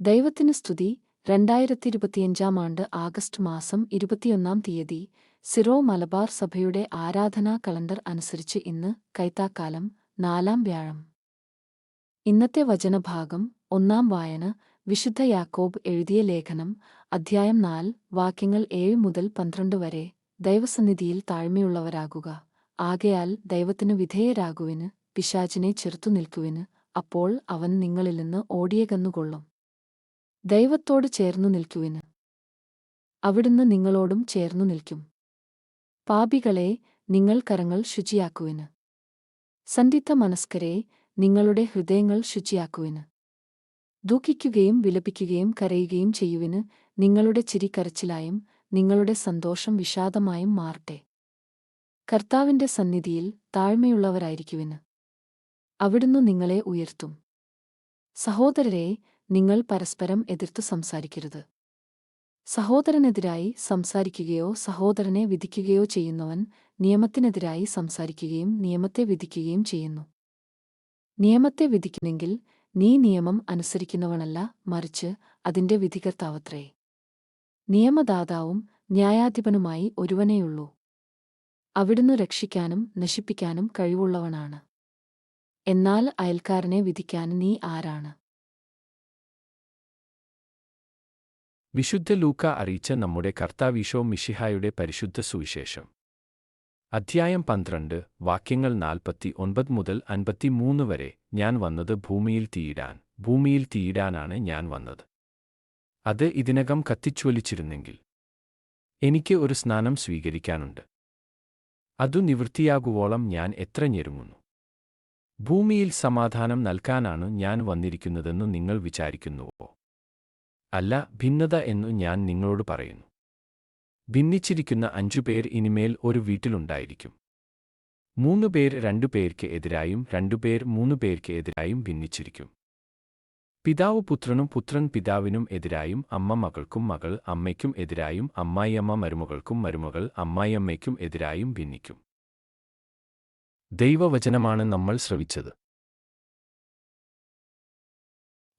ദൈവത്തിന് സ്തുതി. രണ്ടായിരത്തി ഇരുപത്തിയഞ്ചാം ആണ്ട് ആഗസ്റ്റ് മാസം ഇരുപത്തിയൊന്നാം തീയതി സിറോ മലബാർ സഭയുടെ ആരാധനാ കലണ്ടർ അനുസരിച്ച് ഇന്ന് കൈത്താക്കാലം നാലാം വ്യാഴം. ഇന്നത്തെ വചനഭാഗം ഒന്നാം വായന വിശുദ്ധ യാക്കോബ് എഴുതിയ ലേഖനം അധ്യായം നാല് വാക്യങ്ങൾ ഏഴ് മുതൽ പന്ത്രണ്ട് വരെ ദൈവസന്നിധിയിൽ താഴ്മയുള്ളവരാകുക. ആകയാൽ ദൈവത്തിനു വിധേയരാകുവിന് പിശാചിനെ ചെറുത്തു നിൽക്കുവിന് അപ്പോൾ അവൻ നിങ്ങളിൽ നിന്ന് ഓടിയകന്നുകൊള്ളും. ദൈവത്തോട് ചേർന്നു നിൽക്കുവിന് അവിടുന്ന് നിങ്ങളോടും ചേർന്നു നിൽക്കും. പാപികളെ നിങ്ങൾ കരങ്ങൾ ശുചിയാക്കുവിന് സന്ധിത്ത മനസ്കരെ നിങ്ങളുടെ ഹൃദയങ്ങൾ ശുചിയാക്കുവിന് ദുഃഖിക്കുകയും വിലപിക്കുകയും കരയുകയും ചെയ്യുവിന് നിങ്ങളുടെ ചിരി കരച്ചിലായും നിങ്ങളുടെ സന്തോഷം വിഷാദമായും മാറട്ടെ. കർത്താവിന്റെ സന്നിധിയിൽ താഴ്മയുള്ളവരായിരിക്കുവിന് അവിടുന്ന് നിങ്ങളെ ഉയർത്തും. സഹോദരരെ നിങ്ങൾ പരസ്പരം എതിർത്തു സംസാരിക്കരുത്. സഹോദരനെതിരായി സംസാരിക്കുകയോ സഹോദരനെ വിധിക്കുകയോ ചെയ്യുന്നവൻ നിയമത്തിനെതിരായി സംസാരിക്കുകയും നിയമത്തെ വിധിക്കുകയും ചെയ്യുന്നു. നിയമത്തെ വിധിക്കുന്നെങ്കിൽ നീ നിയമം അനുസരിക്കുന്നവനല്ല മറിച്ച് അതിന്റെ വിധികർത്താവത്രേ. നിയമദാതാവും ന്യായാധിപനുമായി ഒരുവനേയുള്ളൂ. അവിടുന്ന് രക്ഷിക്കാനും നശിപ്പിക്കാനും കഴിവുള്ളവനാണ്. എന്നാൽ അയൽക്കാരനെ വിധിക്കാൻ നീ ആരാണ്? വിശുദ്ധ ലൂക്ക അറിയിച്ച നമ്മുടെ കർത്താവീശോ മിഷിഹായുടെ പരിശുദ്ധ സുവിശേഷം. അധ്യായം പന്ത്രണ്ട് വാക്യങ്ങൾ നാൽപ്പത്തി ഒൻപത് മുതൽ അൻപത്തിമൂന്ന് വരെ ഞാൻ വന്നത് ഭൂമിയിൽ തീയിടാൻ ഭൂമിയിൽ തീയിടാനാണ് ഞാൻ വന്നത്. അത് ഇതിനകം കത്തിച്ചൊലിച്ചിരുന്നെങ്കിൽ എനിക്ക് ഒരു സ്നാനം സ്വീകരിക്കാനുണ്ട്. അതു നിവൃത്തിയാകുവോളം ഞാൻ എത്ര ഞെരുങ്ങുന്നു. ഭൂമിയിൽ സമാധാനം നൽകാനാണ് ഞാൻ വന്നിരിക്കുന്നതെന്ന് നിങ്ങൾ വിചാരിക്കുന്നുവോ? അല്ല ഭിന്നത എന്നു ഞാൻ നിങ്ങളോട് പറയുന്നു. ഭിന്നിച്ചിരിക്കുന്ന അഞ്ചുപേർ ഇനിമേൽ ഒരു വീട്ടിലുണ്ടായിരിക്കും. മൂന്നു പേർ രണ്ടു പേർക്ക് എതിരായും രണ്ടുപേർ മൂന്നു പേർക്ക് എതിരായും ഭിന്നിച്ചിരിക്കും. പിതാവ് പുത്രനും പുത്രൻ പിതാവിനും എതിരായും അമ്മ മകൾക്കും മകൾ അമ്മയ്ക്കും എതിരായും അമ്മായിയമ്മ മരുമകൾക്കും മരുമകൾ അമ്മായിയമ്മയ്ക്കും എതിരായും ഭിന്നിക്കും. ദൈവവചനമാണ് നമ്മൾ ശ്രവിച്ചത്.